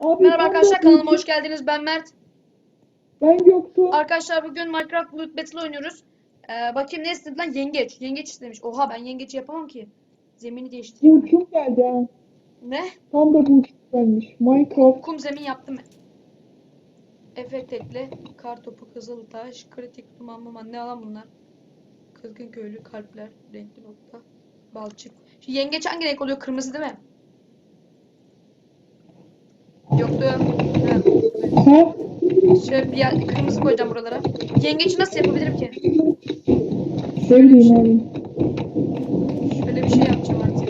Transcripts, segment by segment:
Abi Merhaba arkadaşlar kanalıma hoş geldiniz. Ben Mert. Ben Göktuğ. Arkadaşlar bugün Minecraft Loot Battle oynuyoruz. Ee, bakayım ne istedi lan? Yengeç. Yengeç istemiş. Oha ben yengeci yapamam ki. Zemini değiştireyim. Burçum geldi ha. Ne? Tam da burçum gelmiş. Minecraft. Kum zemin yaptım. Efekt ekle. Kar topu, kızıl taş, kritik duman muman. Ne lan bunlar? Kızgın köylü, kalpler, renkli nokta, balçık. Şu yengeç hangi renk oluyor? Kırmızı değil mi? Evet. Ha? Şöyle bir yer, kırmızı koyacağım buralara. Yengeci nasıl yapabilirim ki? Söyleyeyim abi. Şöyle bir şey yapacağım artık.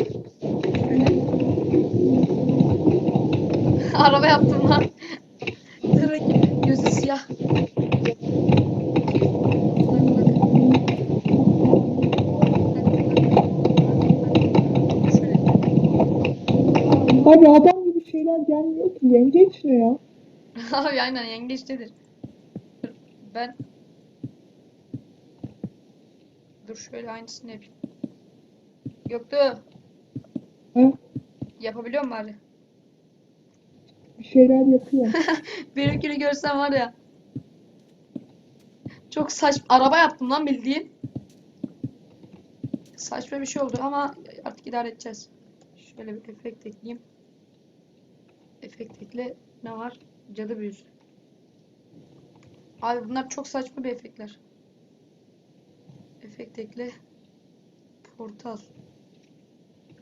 Şöyle. Araba yaptım lan. Direkt gözü siyah. Bak, bak. Şöyle. Abi adam gibi şeyler gelmiyor ki. Yengeç ne ya? Abi aynen yengeçtedir. Dur, Ben Dur şöyle aynısını yapayım. Yoktu. Ha? Yapabiliyor mu bari? Bir şeyler yapıyor. Benimkini görsen var ya. Çok saçma. Araba yaptım lan bildiğin. Saçma bir şey oldu ama artık idare edeceğiz. Şöyle bir efekt ekleyeyim. Efekt. Ne var? Cadı büyüsü. Abi bunlar çok saçma bir efektler. Efekt ekle. Portal.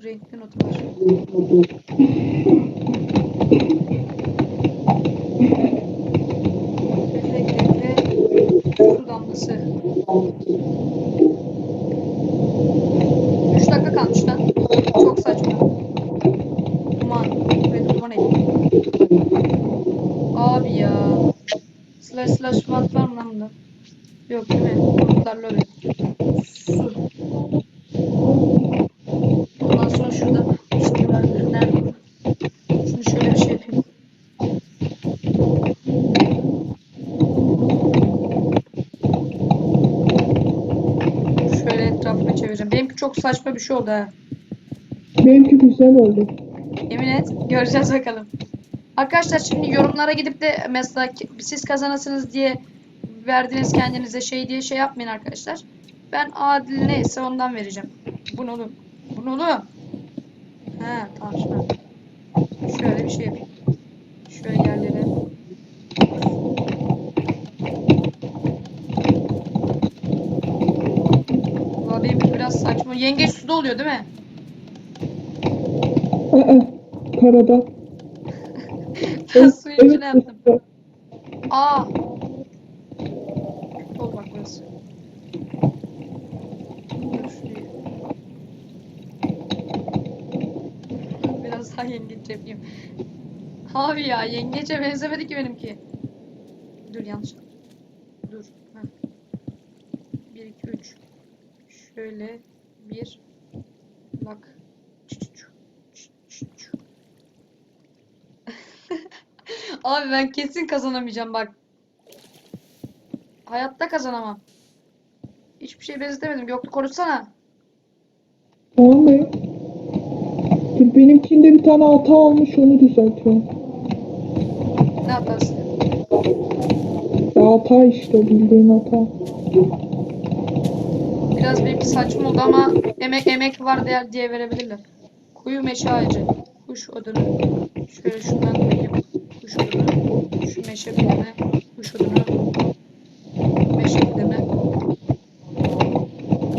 Renkli notalar. Efekt ekle. Su damlası. 3 dakika kalmış lan. Çok saçma. Duman. Ve duman ekle. Abi ya. Slash slash what var mı? Yok değil mi? Kurtlarla öyle. Su. Ondan sonra şurada işte var. Nerede? Şunu şöyle bir şey yapayım. Şöyle etrafını çevireceğim. Benimki çok saçma bir şey oldu ha. Benimki güzel oldu. Yemin et. Göreceğiz bakalım. Arkadaşlar şimdi yorumlara gidip de mesela siz kazanasınız diye verdiğiniz kendinize şey diye şey yapmayın arkadaşlar. Ben adil neyse ondan vereceğim. Bu ne oğlum? Bu ne oğlum? He tamam şimdi. Şöyle bir şey yapayım. Şöyle yerlere. Valla benimki biraz saçma. Yengeç suda oluyor değil mi? Aa, karada. Ben suyun içine yaptım. evet. Aa. Kötü oldu bak burası. Dur şuraya. Daha yengeç yapayım. Abi ya yengece benzemedi ki benimki. Dur yanlış. Dur. Heh. 1 2 3. Şöyle bir bak. Abi ben kesin kazanamayacağım bak. Hayatta kazanamam. Hiçbir şey benzetemedim. Yoktu konuşsana. Tamam be. Benimkinde bir tane hata olmuş onu düzeltiyorum. Ne hatası? Hata işte bildiğin hata. Biraz benimki saçma oldu ama emek emek var diye, diye verebilirler. Kuyu meşe ağacı. Kuş odunu. Şöyle şundan koyayım. Kuş odunu. Şu meşe bileme. Kuş odunu. Meşe bileme.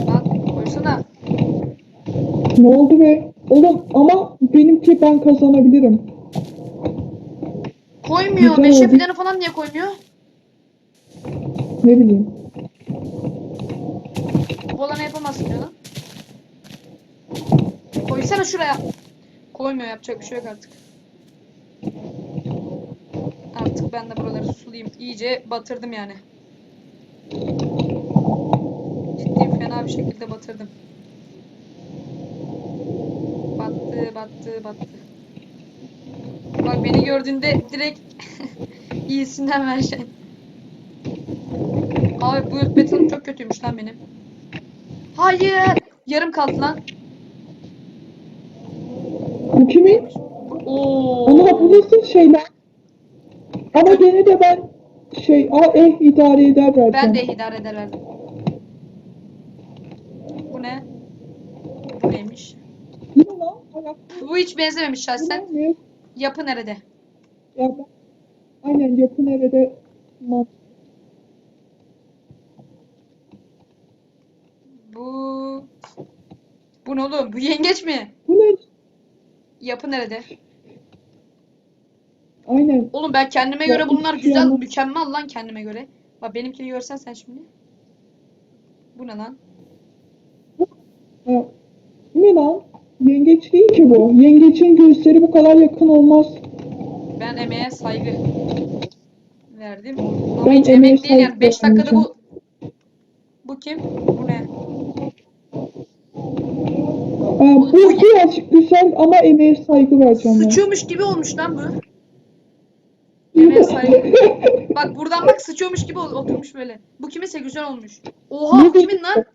Bak koysana. Ne oldu be? Oğlum ama benimki ben kazanabilirim. Koymuyor. Güzel Meşe oldu. falan niye koymuyor? Ne bileyim. Olanı yapamazsın lan. Koysana şuraya. Koymuyor yapacak bir şey yok artık. Artık ben de buraları sulayayım. İyice batırdım yani. Ciddiyim fena bir şekilde batırdım. Battı battı battı. Bak beni gördüğünde direkt iyisinden vereceksin. Abi bu beton çok kötüymüş lan benim. Hayır. Yarım kaldı lan. Bu kimin? Oo. Ama bu nasıl şeyler? Ama gene de ben şey a eh idare eder vereceğim. Ben de idare eder verdim. Bu ne? Bu neymiş? Ne lan? Ayak- Bu hiç benzememiş şahsen. Ne? Yapı nerede? Ya ben, aynen yapı nerede? Bu... Bu ne oğlum? Bu yengeç mi? Bu ne? Yapı nerede? Aynen. Oğlum ben kendime Ya göre bunlar şey güzel, anlamadım. mükemmel lan kendime göre. Bak benimkini görsen sen şimdi. Bu ne lan? Ha. Bu ne lan? Yengeç değil ki bu. Yengeçin göğüsleri bu kadar yakın olmaz. Ben emeğe saygı verdim. Ben Ama hiç emeğe emek değil yani. saygı 5 dakikada bu... Bu kim? Bu ne? Aa, bu birazcık güzel ama emeğe saygı vereceğim ben. Sıçıyormuş gibi olmuş lan bu. Emeğe saygı. Bak buradan bak sıçıyormuş gibi oturmuş böyle. Bu kiminse güzel olmuş. Oha bu kimin lan?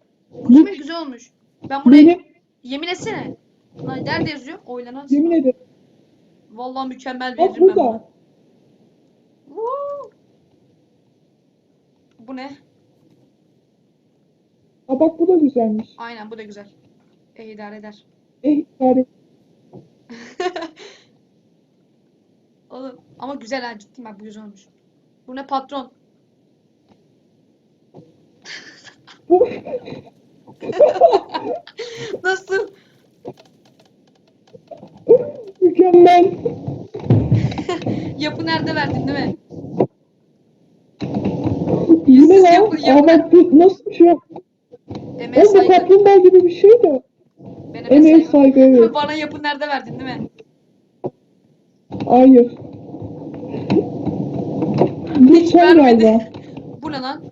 Bu kimin güzel olmuş. Ben buraya Benim, yemin etsene. Lan nerede yazıyor? Oylanan. yemin ederim. Vallahi mükemmel Bak veririm ben buna. burada. Woo! Bu ne? Aa, bak bu da güzelmiş. Aynen bu da güzel. E idare eder. Eh idare. Oğlum ama güzel ha ciddiyim bak bu güzel olmuş. Bu ne patron? Bu- Nasıl? Mükemmel. Yapı nerede verdin değil mi? Bu ne Yüzsüz lan? yapı- yapı- nasıl bir şey? Emeğe Oğlum bu kaplumbağa gibi bir şey de. Ben saygı. evet. Bana yapı nerede verdin değil mi? Hayır. Bu Hiç son galiba. Bu ne lan?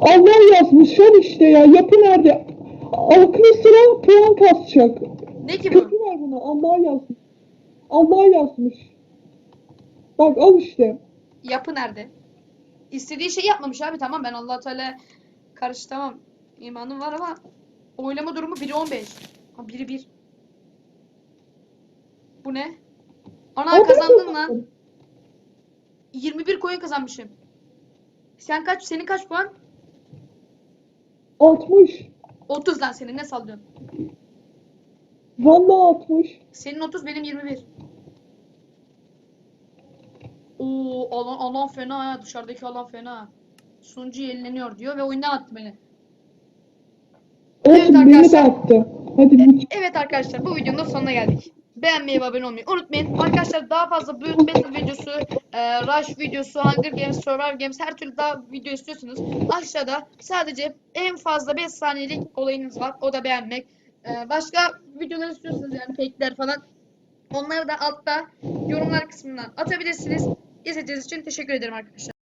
Allah yazmışlar işte ya. Yapı nerede? Aklı sıra puan kasacak. Ne ki bu? Buna. Allah yazmış. Allah yazmış. Bak al işte. Yapı nerede? İstediği şeyi yapmamış abi tamam ben Allah Teala karşı tamam imanım var ama oylama durumu 1'e 15. Ha 1'i 1. Bu ne? Ana kazandın lan. 21 coin kazanmışım. Sen kaç? Senin kaç puan? 60. 30 lan senin ne sallıyorsun? Vallahi 60. Senin 30 benim 21. Oo alan, alan fena ya dışarıdaki alan fena. Sunucu yenileniyor diyor ve oyundan attı beni. Evet de arkadaşlar. attı. Hadi bir Evet arkadaşlar bu videonun da sonuna geldik. Beğenmeyi ve abone olmayı unutmayın. Arkadaşlar daha fazla Blood Battle videosu, e, Rush videosu, Hunger Games, Survival Games her türlü daha video istiyorsanız aşağıda sadece en fazla 5 saniyelik olayınız var. O da beğenmek. E, başka videolar istiyorsanız yani fake'ler falan onları da altta yorumlar kısmından atabilirsiniz. İzlediğiniz için teşekkür ederim arkadaşlar.